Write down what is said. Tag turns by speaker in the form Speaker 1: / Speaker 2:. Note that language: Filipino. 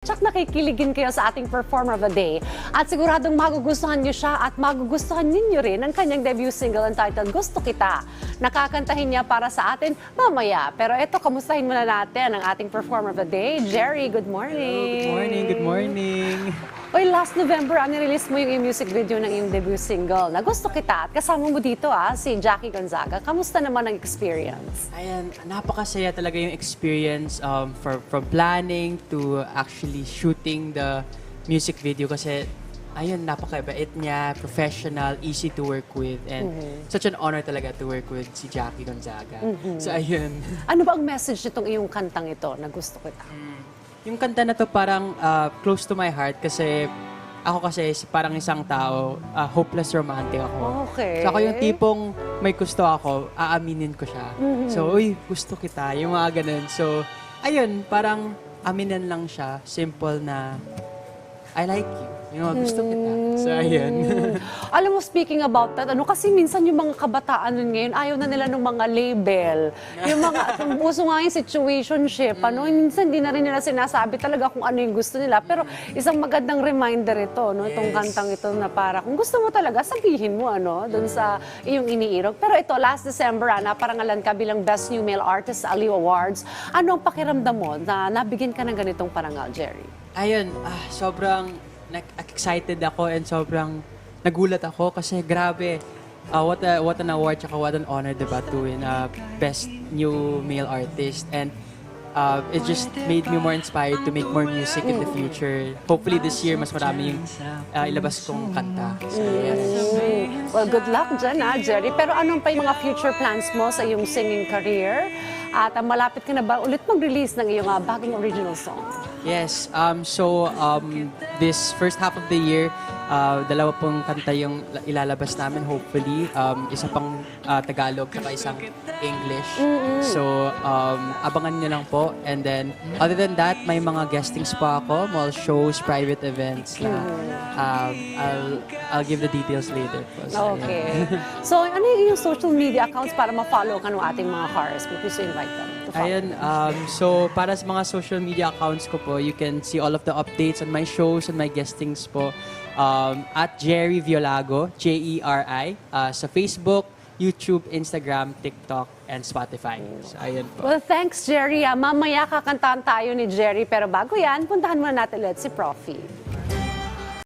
Speaker 1: Tsak nakikiligin kayo sa ating performer of the day at siguradong magugustuhan niyo siya at magugustuhan ninyo rin ang kanyang debut single entitled Gusto Kita. Nakakantahin niya para sa atin mamaya. Pero eto, kamustahin muna natin ang ating performer of the day. Jerry, good morning.
Speaker 2: Good morning, good morning.
Speaker 1: Oy, last November, ah, nirelease mo yung music video ng iyong debut single na Gusto Kita. At kasama mo dito ah, si Jackie Gonzaga. Kamusta naman ang experience?
Speaker 2: Ayan, napakasaya talaga yung experience um, for, from planning to actually shooting the music video kasi ayun, napakabait niya, professional, easy to work with, and such an honor talaga to work with si Jackie Gonzaga. So ayun,
Speaker 1: Ano ba ang message nitong iyong kantang ito na Gusto Kita?
Speaker 2: Yung kanta na to parang uh, close to my heart kasi ako kasi si- parang isang tao, uh, hopeless romantic ako.
Speaker 1: Okay.
Speaker 2: So ako yung tipong may gusto ako, aaminin ko siya. So, uy, gusto kita. Yung mga ganun. So, ayun, parang aminin lang siya. Simple na, I like you. Yung mga gusto kita. So, ayun.
Speaker 1: Alam mo, speaking about that, ano, kasi minsan yung mga kabataan nun ngayon, ayaw na nila ng mga label. Yung mga, uso nga yung situationship, ano, minsan di na rin nila sinasabi talaga kung ano yung gusto nila. Pero isang magandang reminder ito, no, itong
Speaker 2: Yes.
Speaker 1: kantang ito na para, kung gusto mo talaga, sabihin mo, ano, dun sa iyong iniirog. Pero ito, last December, ah, naparangalan ka bilang Best New Male Artist sa Aliw Awards. Ano ang pakiramdam mo na nabigyan ka ng ganitong parangal, Jerry?
Speaker 2: Ayun, ah, sobrang excited ako and sobrang nagulat ako kasi grabe. ah, what, a, what an award tsaka what an honor, diba, to win uh, Best New Male Artist. And uh, it just made me more inspired to make more music in the future. Hopefully this year, mas marami yung uh, ilabas kong kanta. So, yes.
Speaker 1: Well, good luck dyan, ah, Jerry. Pero anong pa yung mga future plans mo sa iyong singing career? At ah, malapit ka na ba ulit mag-release ng iyong ah, bagong original song?
Speaker 2: Yes, um, so um, this first half of the year, uh, dalawa pong kanta yung ilalabas namin hopefully. Um, isa pang uh, Tagalog saka isang English. So um, abangan nyo lang po. And then other than that, may mga guestings pa ako, mga shows, private events na um, I'll, I'll give the details later po. So.
Speaker 1: Okay. so, ano yung social media accounts para ma-follow ka ng ating mga cars? Please invite them to follow.
Speaker 2: Ayun, um, so para sa mga social media accounts ko po, you can see all of the updates on my shows and my guestings po um, at Jerry Violago, J-E-R-I, uh, sa Facebook, YouTube, Instagram, TikTok, and Spotify. So, ayun po.
Speaker 1: Well, thanks, Jerry. Ah, mamaya kakantahan tayo ni Jerry. Pero bago yan, puntahan muna natin ulit si Profi.